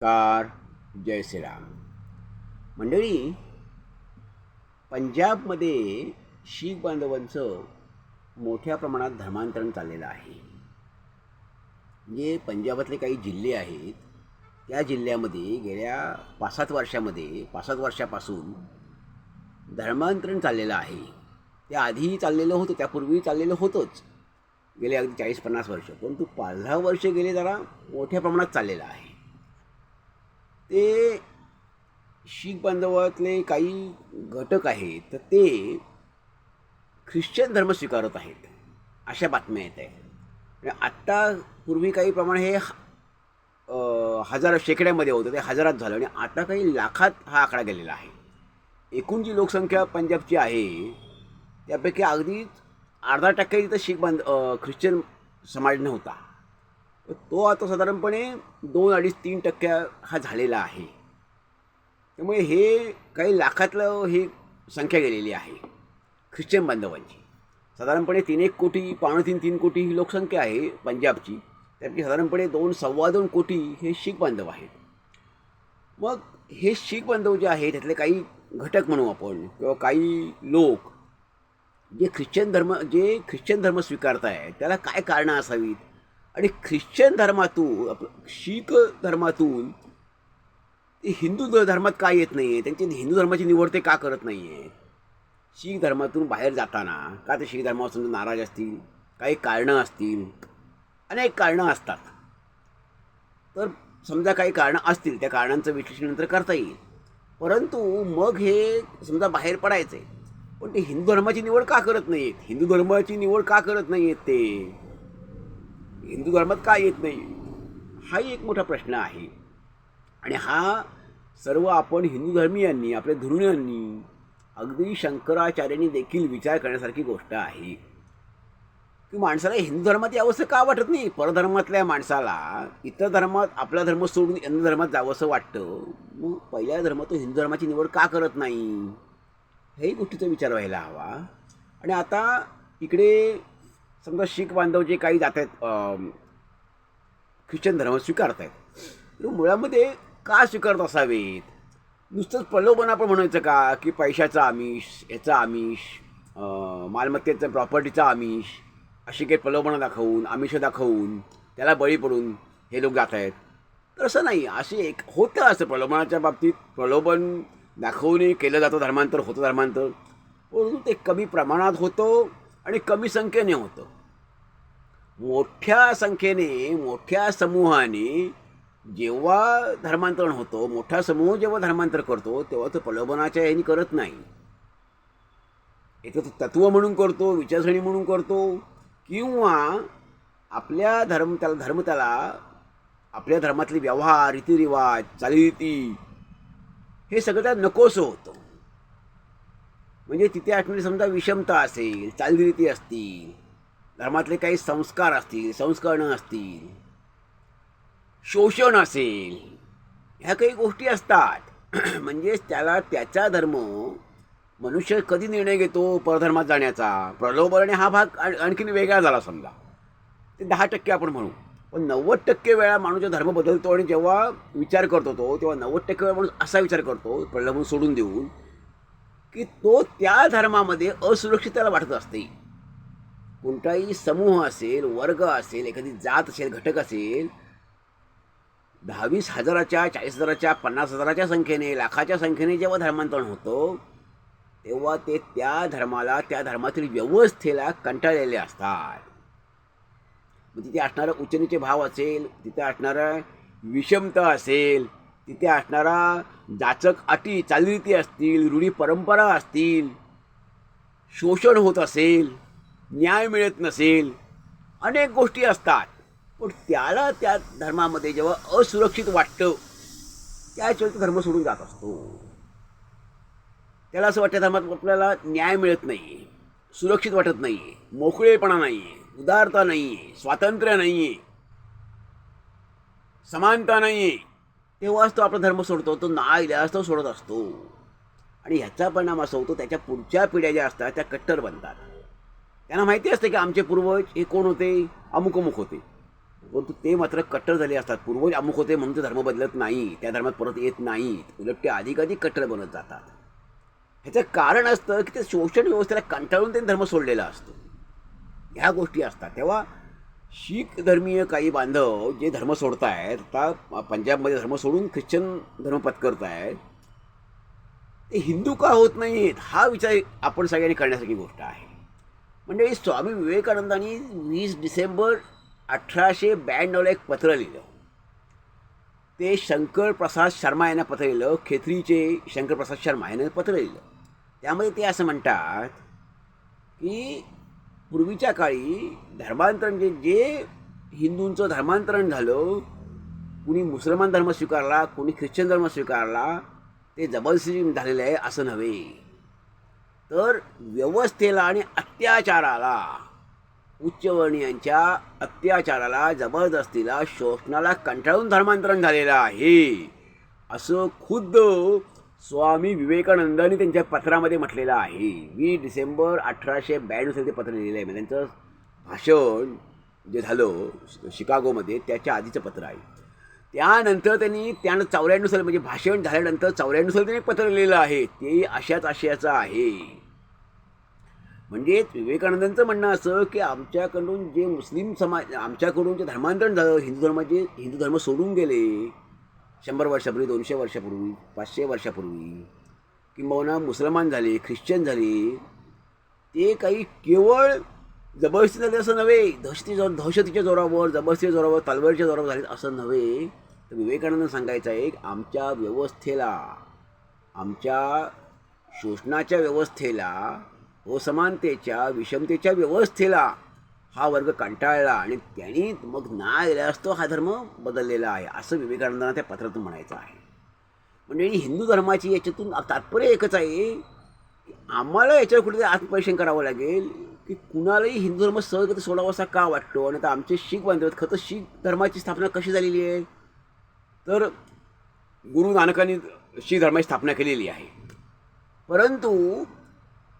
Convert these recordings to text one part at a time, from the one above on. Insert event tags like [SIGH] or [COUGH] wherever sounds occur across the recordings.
Car जय श्रीराम. मंडळी पंजाबमध्ये शीख बांधवांचं मोठ्या प्रमाणात धर्मांतरण चाललेलं आहे. म्हणजे पंजाबातले काही जिल्हे आहेत त्या जिल्ह्यामध्ये गेल्या पाच सात वर्षामध्ये पाच सात वर्षापासून धर्मांतरण चाललेलं आहे. त्या आधीही चाललेलं होतं त्यापूर्वी चाललेलं होतंच. गेले अगदी चाळीस पन्नास वर्ष परंतु पाच दहा वर्ष गेले जरा मोठ्या प्रमाणात चाललेलं आहे. ते शीख बांधवातले काही घटक आहेत तर ते ख्रिश्चन धर्म स्वीकारत आहेत अशा बातम्या येत आहेत. म्हणजे आत्ता पूर्वी काही प्रमाण हे हजार शेकड्यामध्ये होतं ते हजारात झालं. आणि आता काही लाखात हा आकडा गेलेला आहे. एकूण जी लोकसंख्या पंजाबची आहे त्यापैकी अगदीच अर्धा टक्के तिथं शीख बांध ख्रिश्चन समाज नव्हता. तो आता साधारणपणे दोन अडीच तीन टक्क्या हा झालेला आहे. त्यामुळे हे काही लाखातलं ही संख्या गेलेली आहे. ख्रिश्चन बांधवांची. साधारणपणे तीन एक कोटी पावणे तीन तीन कोटी ही लोकसंख्या आहे पंजाबची. त्यापैकी साधारणपणे दोन सव्वा दोन कोटी हे शीख बांधव आहेत. मग हे शीख बांधव जे आहे त्यातले काही घटक म्हणू आपण किंवा काही लोक जे ख्रिश्चन धर्म जे ख्रिश्चन धर्म स्वीकारत आहे त्याला काय कारणं असावीत? आणि ख्रिश्चन धर्मातून आपलं शीख धर्मातून ते हिंदू धर्मात का येत नाही आहे त्यांची हिंदू धर्माची निवड ते का करत नाही आहे शीख धर्मातून बाहेर जाताना का ते शीख धर्मापासून नाराज असतील? काही कारणं असतील? अनेक कारणं असतात. तर समजा काही कारणं असतील त्या कारणांचं विश्लेषण नंतर करता येईल. परंतु मग हे समजा बाहेर पडायचं आहे पण ते हिंदू धर्माची निवड का करत नाही आहेत हिंदू धर्माची निवड का करत नाही आहेत ते? हिंदू धर्मात का येत नाही? हाही एक मोठा प्रश्न आहे. आणि हा सर्व आपण हिंदू धर्मीयांनी आपल्या धुरुण्यांनी अगदी शंकराचार्यांनी देखील विचार करण्यासारखी गोष्ट आहे. की माणसाला हिंदू धर्मात यावंसं का वाटत नाही? परधर्मातल्या माणसाला इतर धर्मात आपला धर्म सोडून अन्य धर्मात जावंसं वाटतं. मग पहिल्या धर्मात तो हिंदू धर्माची निवड का करत नाही? हेही गोष्टीचा विचार व्हायला हवा. आणि आता इकडे समजा शीख बांधव जे काही जात आहेत ख्रिश्चन धर्म स्वीकारत आहेत मुळामध्ये का स्वीकारत असावेत? नुसतंच प्रलोभन आपण म्हणायचं का? की पैशाचं आमिष याचं आमिष मालमत्तेचं प्रॉपर्टीचं आमिष अशी काही प्रलोभनं दाखवून आमिष दाखवून त्याला बळी पडून हे लोक जात आहेत तर असं नाही. असे एक होतं असं प्रलोभनाच्या बाबतीत. प्रलोभन दाखवून केलं जातं धर्मांतर होतं धर्मांतर. परंतु ते कमी प्रमाणात होतं. आणि कमी संख्येने होतं. मोठ्या संख्येने मोठ्या समूहाने जेव्हा धर्मांतरण होतो मोठा समूह जेव्हा धर्मांतर करतो तेव्हा तो प्रलोभनाच्या याने करत नाही. एक तो तत्व म्हणून करतो विचारसरणी म्हणून करतो किंवा आपल्या धर्म त्याला धर्म त्याला आपल्या धर्मातले व्यवहार रीतिरिवाज चालीरीती हे सगळं त्याला नकोसं होतं. म्हणजे तिथे असणारी समजा विषमता असेल चालीरीती असतील धर्मातले काही संस्कार असतील संस्करणं असतील शोषण असेल ह्या काही गोष्टी असतात. [CLEARS THROAT] म्हणजेच त्याला त्याचा धर्म मनुष्य कधी निर्णय घेतो परधर्मात जाण्याचा? प्रलोभन हा भाग आणखीन वेगळा झाला समजा. ते दहा टक्के आपण म्हणू. पण नव्वद टक्के वेळा माणूस धर्म बदलतो आणि जेव्हा विचार करतो तो तेव्हा नव्वद टक्के वेळा माणूस असा विचार करतो प्रलोभन सोडून देऊन की तो त्या धर्मामध्ये असुरक्षिततेला वाटत असते. कोणताही समूह असेल वर्ग असेल एखादी जात असेल घटक असेल दहावीस हजाराच्या चाळीस हजाराच्या पन्नास हजाराच्या संख्येने लाखाच्या संख्येने जेव्हा धर्मांतरण होतं तेव्हा ते त्या धर्माला त्या धर्मातील व्यवस्थेला कंटाळलेले असतात. मग तिथे असणारा उचनीचे भाव असेल तिथे असणारा विषमता असेल तिथे असणारा जाचक अटी चालीरीती असतील रूढी परंपरा असतील शोषण होत असेल न्याय मिळत नसेल अनेक गोष्टी असतात. पण त्याला त्या धर्मामध्ये जेव्हा असुरक्षित वाटतं त्याच तो धर्म सोडून जात असतो. त्याला असं वाटतं धर्मात आपल्याला न्याय मिळत नाही सुरक्षित वाटत नाही आहे मोकळेपणा नाही आहे उदारता नाही आहे स्वातंत्र्य नाही आहे समानता नाही आहे तेव्हाच तो आपला धर्म सोडतो तो ना इलाज तो सोडत असतो. आणि ह्याचा परिणाम असा होतो त्याच्या पुढच्या पिढ्या ज्या असतात त्या कट्टर बनतात. त्यांना माहिती असते की आमचे पूर्वज हे कोण होते? अमुक अमुक होते. परंतु ते मात्र कट्टर झाले असतात. पूर्वज अमुक होते म्हणून ते धर्म बदलत नाही. त्या धर्मात परत येत नाहीत. उलट ते अधिकाधिक कट्टर बनत जातात. ह्याचं कारण असतं की ते शोषण व्यवस्थेला कंटाळून त्यांनी धर्म सोडलेला असतो. ह्या गोष्टी असतात. तेव्हा शीख धर्मीय काही बांधव जे धर्म सोडतायत आता पंजाबमध्ये धर्म सोडून ख्रिश्चन धर्म पत्करतायत ते हिंदू का होत नाहीत? हा विचार आपण सगळ्यांनी करण्यासारखी गोष्ट आहे. म्हणजे स्वामी विवेकानंदांनी वीस डिसेंबर अठराशे ब्याण्णवला एक पत्र लिहिलं. ते शंकर प्रसाद शर्मा यांना पत्र लिहिलं खेत्रीचे शंकर प्रसाद शर्मा यांना पत्र लिहिलं. त्यामध्ये ते असं म्हणतात की पूर्वीच्या काळी धर्मांतरण जे जे हिंदूंचं धर्मांतरण झालं कुणी मुसलमान धर्म स्वीकारला कुणी ख्रिश्चन धर्म स्वीकारला ते जबरदस्ती झालेलं आहे असं नव्हे. तर व्यवस्थेला आणि अत्याचाराला उच्चवर्णीयांच्या अत्याचाराला जबरदस्तीला शोषणाला कंटाळून धर्मांतरण झालेलं आहे. असं खुद्द स्वामी विवेकानंदांनी त्यांच्या पत्रामध्ये म्हटलेलं आहे. वीस डिसेंबर अठराशे ब्याण्णव ते पत्र लिहिलेलं आहे. म्हणजे त्यांचं भाषण जे झालं शिकागोमध्ये त्याच्या आधीचं पत्र आहे. त्यानंतर त्यांनी त्यानं चौऱ्याण्णव साली म्हणजे भाषण झाल्यानंतर चौऱ्याण्णव साली त्यांनी पत्र लिहिलेलं आहे. ते अशाच आशयाचं आहे. म्हणजेच विवेकानंदांचं म्हणणं असं की आमच्याकडून जे मुस्लिम समाज आमच्याकडून जे धर्मांतरण झालं हिंदू धर्माचे हिंदू धर्म सोडून गेले शंभर वर्षापूर्वी दोनशे वर्षापूर्वी पाचशे वर्षापूर्वी किंबहुना मुसलमान झाले ख्रिश्चन झाले ते काही केवळ जबरदस्ती झाले असं नव्हे. दहशती जोर दहशतीच्या जोरावर जबरदस्तीच्या जोरावर तालवारीच्या जोरावर झाले असं नव्हे. तर विवेकानंद सांगायचं आहे की आमच्या व्यवस्थेला आमच्या शोषणाच्या व्यवस्थेला असमानतेच्या विषमतेच्या व्यवस्थेला हा वर्ग कंटाळला आणि त्यांनी मग ना दिला असतो हा धर्म बदललेला आहे असं विवेकानंदांना त्या पत्रातून म्हणायचं आहे. म्हणजे हिंदू धर्माची याच्यातून तात्पर्य एकच आहे की आम्हाला याच्यावर कुठेतरी आत्मपरीक्षण करावं लागेल की कुणालाही हिंदू धर्म सहज सोडावासा का वाटतो? आणि आता आमचे शीख बांधव खरं शीख धर्माची स्थापना कशी झालेली आहे? तर गुरु नानकांनी शीख धर्माची स्थापना केलेली आहे. परंतु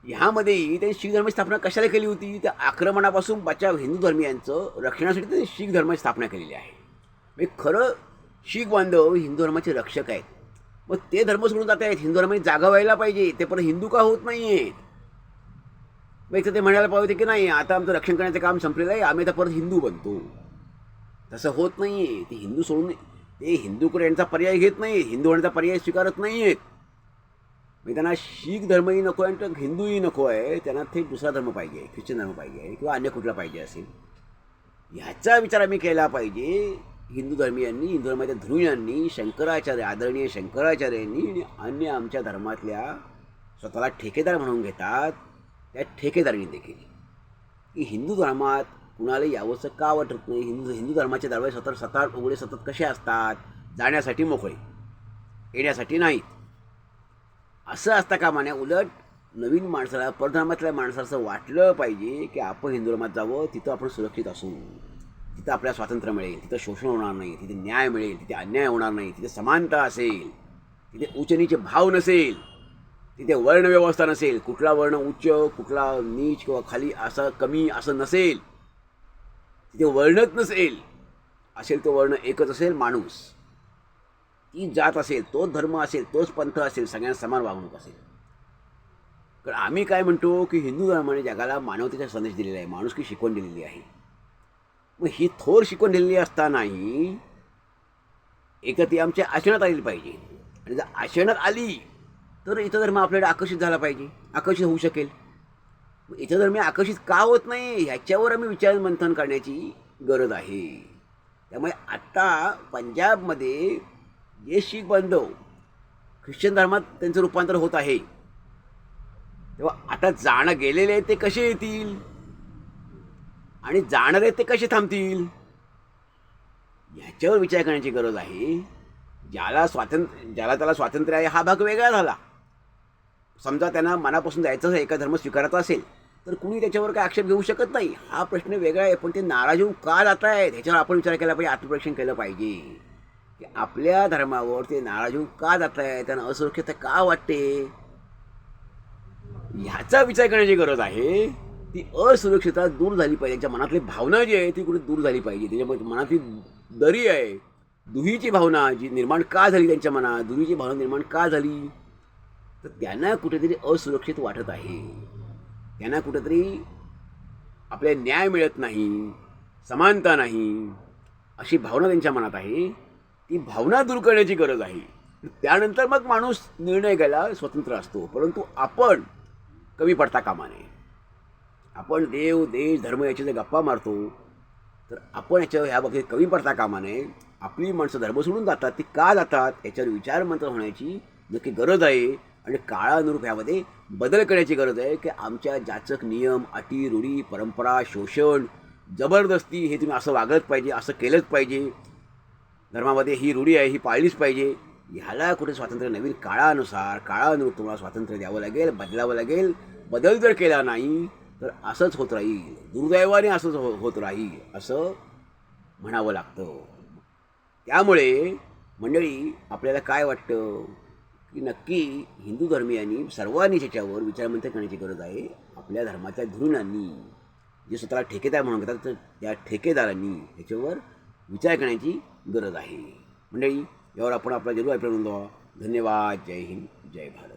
ह्यामध्येही त्यांनी शीख धर्माची स्थापना कशाला केली होती? त्या आक्रमणापासून बचाव हिंदू धर्मियांचं रक्षणासाठी त्यांनी शीख धर्माची स्थापना केलेली आहे. म्हणजे खरं शीख बांधव हिंदू धर्माचे रक्षक आहेत. मग ते धर्म सोडून जात आहेत. हिंदू धर्माची जागा व्हायला पाहिजे. ते परत हिंदू का होत नाही आहेत मग तर ते म्हणायला पाहिजे की नाही आता आमचं रक्षण करण्याचं काम संपलेलं आहे. आम्ही आता परत हिंदू बनतो. तसं होत नाही आहे ते हिंदू सोडून ते हिंदूकडे यांचा पर्याय घेत नाही हिंदू होण्याचा पर्याय स्वीकारत नाही आहेत म्हणजे त्यांना शीख धर्मही नको आहे आणि हिंदूही नको आहे. त्यांना ते दुसरा धर्म पाहिजे ख्रिश्चन धर्म पाहिजे किंवा अन्य कुठला पाहिजे असेल. ह्याचा विचार आम्ही केला पाहिजे. हिंदू धर्मीयांनी हिंदू धर्माच्या ध्रुयांनी शंकराचार्य आदरणीय शंकराचार्यांनी आणि अन्य आमच्या धर्मातल्या स्वतःला ठेकेदार म्हणून घेतात. त्या ठेकेदारांनी देखील. की हिंदू धर्मात कुणाला यावंसं का वाटत नाही? हिंदू हिंदू धर्माचे दरवाजे सतत सतत उघडे सतत कसे असतात? जाण्यासाठी मोकळे येण्यासाठी नाहीत. असं असता कामा नये उलट नवीन माणसाला परधर्मातल्या माणसाचं वाटलं पाहिजे की आपण हिंदू धर्मात जावं तिथं आपण सुरक्षित असू. तिथं आपल्याला स्वातंत्र्य मिळेल तिथं शोषण होणार नाही तिथे न्याय मिळेल तिथे अन्याय होणार नाही तिथे समानता असेल तिथे उच्च भाव नसेल तिथे वर्णव्यवस्था नसेल कुठला वर्ण उच्च कुठला नीच किंवा खाली असं कमी असं नसेल तिथे वर्णच नसेल असेल तो वर्ण एकच असेल माणूस. ती जात असेल तोच धर्म असेल तोच पंथ असेल सगळ्यांना समान वागणूक असेल. कारण आम्ही काय म्हणतो की हिंदू धर्माने जगाला मानवतेचा संदेश दिलेला आहे माणुसकी शिकवण दिलेली आहे. मग ही थोर शिकवण दिलेली असतानाही एक ती आमच्या आचरणात आली पाहिजे. आणि जर आचरणात आली तर इथं धर्म आपल्याकडे आकर्षित झाला पाहिजे आकर्षित होऊ शकेल. इतर इथं धर्म आकर्षित का होत नाही ह्याच्यावर आम्ही विचार मंथन करण्याची गरज आहे. त्यामुळे आत्ता पंजाबमध्ये हे शीख बांधव ख्रिश्चन धर्मात त्यांचं रूपांतर होत आहे. तेव्हा आता जाणं गेलेले आहेत ते कसे येतील? आणि जाणारे ते कसे थांबतील? ह्याच्यावर विचार करण्याची गरज आहे. ज्याला स्वातंत्र्य ज्याला त्याला स्वातंत्र्य आहे हा भाग वेगळा झाला. समजा त्यांना मनापासून जायचं असेल एका धर्म स्वीकारायचा असेल तर कुणी त्याच्यावर काय आक्षेप घेऊ शकत नाही. हा प्रश्न वेगळा आहे पण ते नाराज होऊन का जात आहेत ह्याच्यावर आपण विचार केला पाहिजे आत्मपरीक्षण केलं पाहिजे. की आपल्या धर्मावर ते नाराज होऊन का जात आहे त्यांना असुरक्षितता का वाटते? ह्याचा विचार करण्याची गरज आहे. ती असुरक्षितता दूर झाली पाहिजे. त्यांच्या मनातली भावना जी आहे ती कुठे दूर झाली पाहिजे? त्याच्यामध्ये मनातली दरी आहे. दुहीची भावना जी निर्माण का झाली त्यांच्या मनात? दुहीची भावना निर्माण का झाली? तर त्यांना कुठेतरी असुरक्षित वाटत आहे. त्यांना कुठेतरी आपल्या न्याय मिळत नाही. समानता नाही. अशी भावना त्यांच्या मनात आहे. ती भावना दूर करण्याची गरज आहे. त्यानंतर मग माणूस निर्णय घ्यायला स्वतंत्र असतो. परंतु आपण कमी पडता कामा नये आपण देव देश धर्म याची जर गप्पा मारतो तर आपण याच्या ह्या बाबतीत कमी पडता कामा नये आपली माणसं धर्म सोडून जातात ती का जातात याच्यावर विचारमंत्र होण्याची नक्की गरज आहे. आणि काळानुरूप ह्यामध्ये बदल करण्याची गरज आहे की आमच्या जाचक नियम अटी रूढी परंपरा शोषण जबरदस्ती हे तुम्ही असं वागत पाहिजे असं केलंच पाहिजे. धर्मामध्ये ही रूढी आहे ही पाळलीच पाहिजे. ह्याला कुठे स्वातंत्र्य नवीन काळानुसार काळानुरूप तुम्हाला स्वातंत्र्य द्यावं लागेल बदलावं लागेल. बदल जर केला नाही तर असंच होत राहील. दुर्दैवाने असंच हो होत राहील असं म्हणावं लागतं. त्यामुळे मंडळी आपल्याला काय वाटतं? की नक्की हिंदू धर्मियांनी सर्वांनी त्याच्यावर विचारमंथन करण्याची गरज आहे आपल्या धर्माच्या धुरुणांनी जे स्वतःला ठेकेदार म्हणून घेतात तर त्या ठेकेदारांनी ह्याच्यावर विचार करण्याची गरज आहे. मंडळी यावर आपण आपला जरूर अभिप्राय नोंदवा धन्यवाद. जय हिंद. जय भारत.